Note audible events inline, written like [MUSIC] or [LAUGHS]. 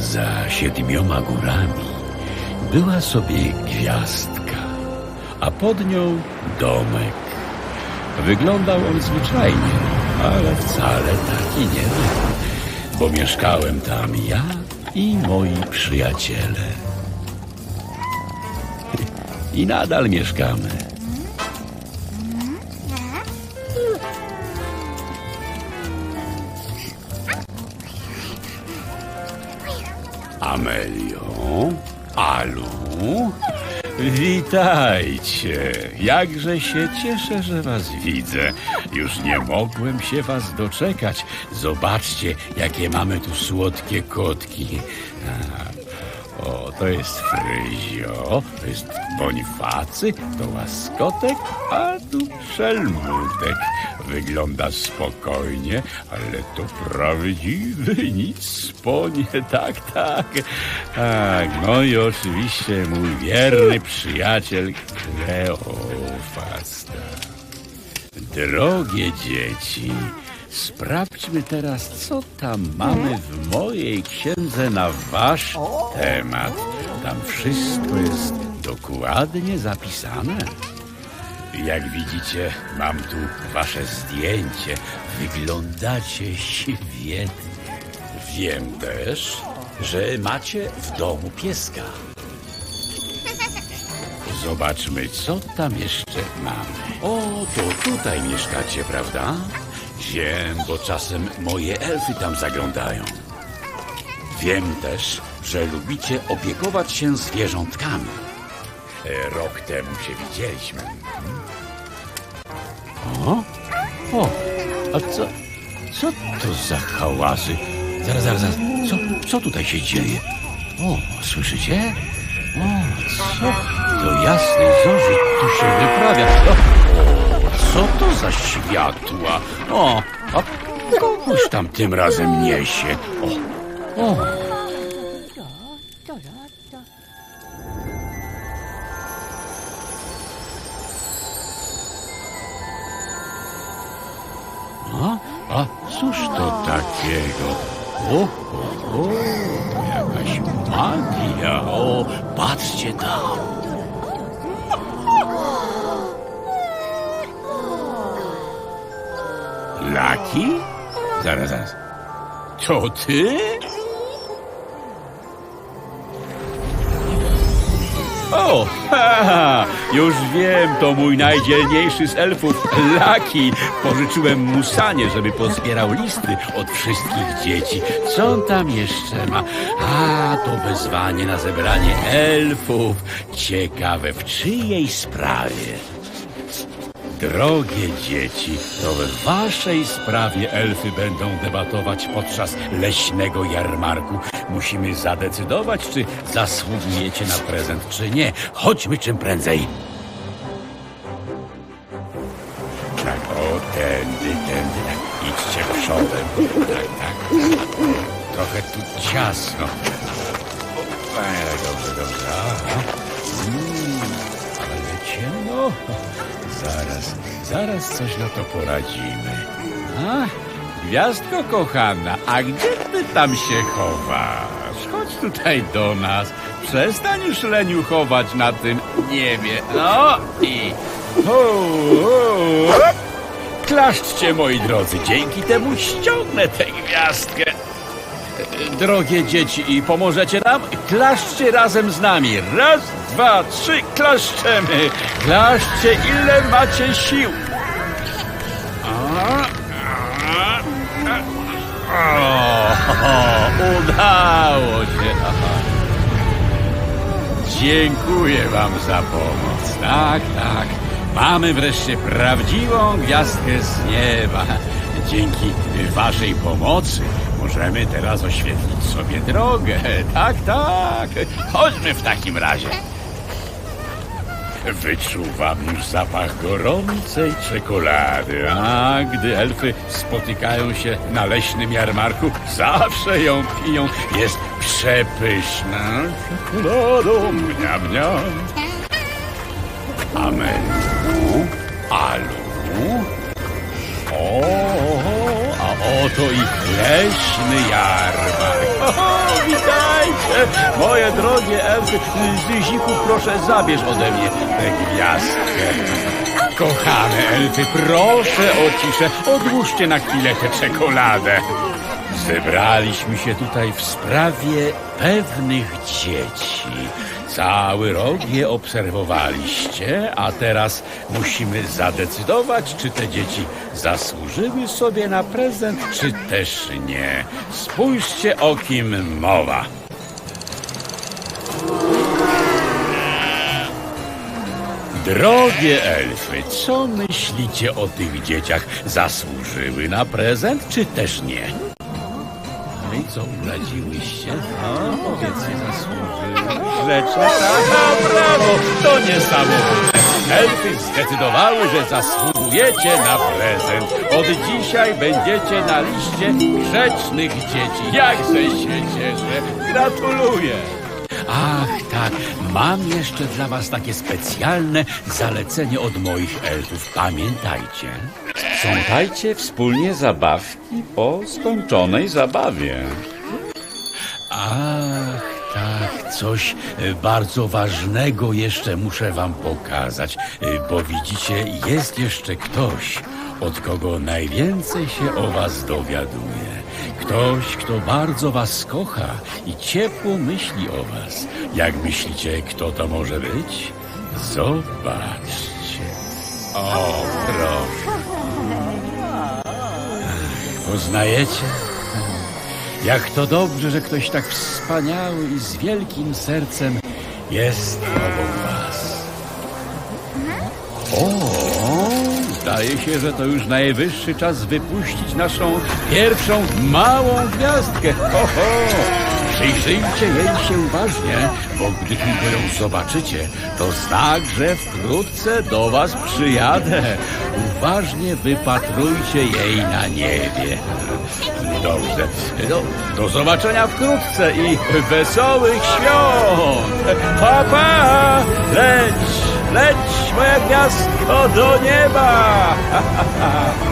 Za siedmioma górami była sobie gwiazdka, a pod nią domek. Wyglądał on zwyczajnie, ale wcale taki nie był, bo mieszkałem tam ja i moi przyjaciele. I nadal mieszkamy. Amelio, Alu, witajcie. Jakże się cieszę, że was widzę. Już nie mogłem się was doczekać. Zobaczcie, jakie mamy tu słodkie kotki. O, to jest Fryzio, to jest Bonifacy, to Łaskotek, a tu Szelmutek. Wygląda spokojnie, ale to prawdziwy nic sponie, [LAUGHS] tak, tak. Tak, no i oczywiście mój wierny przyjaciel Kleofasta. Drogie dzieci, sprawdźmy teraz, co tam mamy w mojej księdze na wasz temat. Tam wszystko jest dokładnie zapisane. Jak widzicie, mam tu wasze zdjęcie. Wyglądacie świetnie. Wiem też, że macie w domu pieska. Zobaczmy, co tam jeszcze mamy. O, to tutaj mieszkacie, prawda? Wiem, bo czasem moje elfy tam zaglądają. Wiem też, że lubicie opiekować się zwierzątkami. Rok temu się widzieliśmy. O? O, a co, co to za hałasy? Zaraz, zaraz, zaraz. Co, co tutaj się dzieje? O, słyszycie? O, co do jasnej zorzy tu się wyprawia? O, co to za światła? O, a kogoś tam tym razem niesie. O, o. A, a cóż to takiego? O, o, o, jakaś magia. O, patrzcie tam. Laki? Zaraz, zaraz. To ty? O, ha, ha, już wiem, to mój najdzielniejszy z elfów, Laki. Pożyczyłem mu sanie, żeby pozbierał listy od wszystkich dzieci. Co on tam jeszcze ma? A, to wezwanie na zebranie elfów. Ciekawe, w czyjej sprawie? Drogie dzieci, to w waszej sprawie elfy będą debatować podczas leśnego jarmarku. Musimy zadecydować, czy zasługujecie na prezent, czy nie. Chodźmy czym prędzej. Tak, o, tędy, tędy. Idźcie przodem. Tak, tak. Trochę tu ciasno. O, e, dobrze, dobrze. Mm, ale ciemno. Zaraz, zaraz coś na to poradzimy. A, gwiazdko kochana, a gdzie ty tam się chowasz? Chodź tutaj do nas. Przestań już leniuchować na tym niebie. No i... Ho, ho, hop. Klaszczcie, moi drodzy, dzięki temu ściągnę tę gwiazdkę. Drogie dzieci, pomożecie nam? Klaszczcie razem z nami. Raz, dwa, trzy, klaszczemy. Klaszczcie, ile macie sił. A, a, a. O, udało się. Dziękuję wam za pomoc. Tak, tak. Mamy wreszcie prawdziwą gwiazdkę z nieba. Dzięki waszej pomocy możemy teraz oświetlić sobie drogę. [LAUGHS] Tak, tak. Chodźmy w takim razie. Wyczuwam już zapach gorącej czekolady. A gdy elfy spotykają się na leśnym jarmarku, zawsze ją piją. Jest przepyszna. Czekoladą, mniam, mniam. Amelu, Alu. O, oto i leśny jarmark. [LAUGHS] O, witaj! Słuchajcie, moje drogie elfy, Zyziku, proszę zabierz ode mnie tę gwiazdkę. Kochane elfy, proszę o ciszę, odłóżcie na chwilę tę czekoladę. Zebraliśmy się tutaj w sprawie pewnych dzieci. Cały rok je obserwowaliście, a teraz musimy zadecydować, czy te dzieci zasłużyły sobie na prezent, czy też nie. Spójrzcie, o kim mowa. Drogie elfy, co myślicie o tych dzieciach? Zasłużyły na prezent, czy też nie? No i co, uradziłyście? No, powiedzcie, zasłużyły. Grzecznie, tak, brawo, to niesamowite. Elfy zdecydowały, że zasługujecie na prezent. Od dzisiaj będziecie na liście grzecznych dzieci. Jakże się cieszę. Gratuluję. Ach, tak, mam jeszcze dla was takie specjalne zalecenie od moich elfów. Pamiętajcie, sprzątajcie wspólnie zabawki po skończonej zabawie. Tak, coś e, bardzo ważnego jeszcze muszę wam pokazać, e, bo widzicie, jest jeszcze ktoś, od kogo najwięcej się o was dowiaduje. Ktoś, kto bardzo was kocha i ciepło myśli o was. Jak myślicie, kto to może być? Zobaczcie. O, proszę. Poznajecie? Jak to dobrze, że ktoś tak wspaniały i z wielkim sercem jest obok was. O, zdaje się, że to już najwyższy czas wypuścić naszą pierwszą małą gwiazdkę. Ho, ho. Przyjrzyjcie jej się uważnie, bo gdy tylko ją zobaczycie, to znak, że wkrótce do was przyjadę. Uważnie wypatrujcie jej na niebie. Dobrze. Do, do zobaczenia wkrótce i wesołych świąt. Pa, pa! Leć, leć, moja gwiazdko, do nieba! [LAUGHS]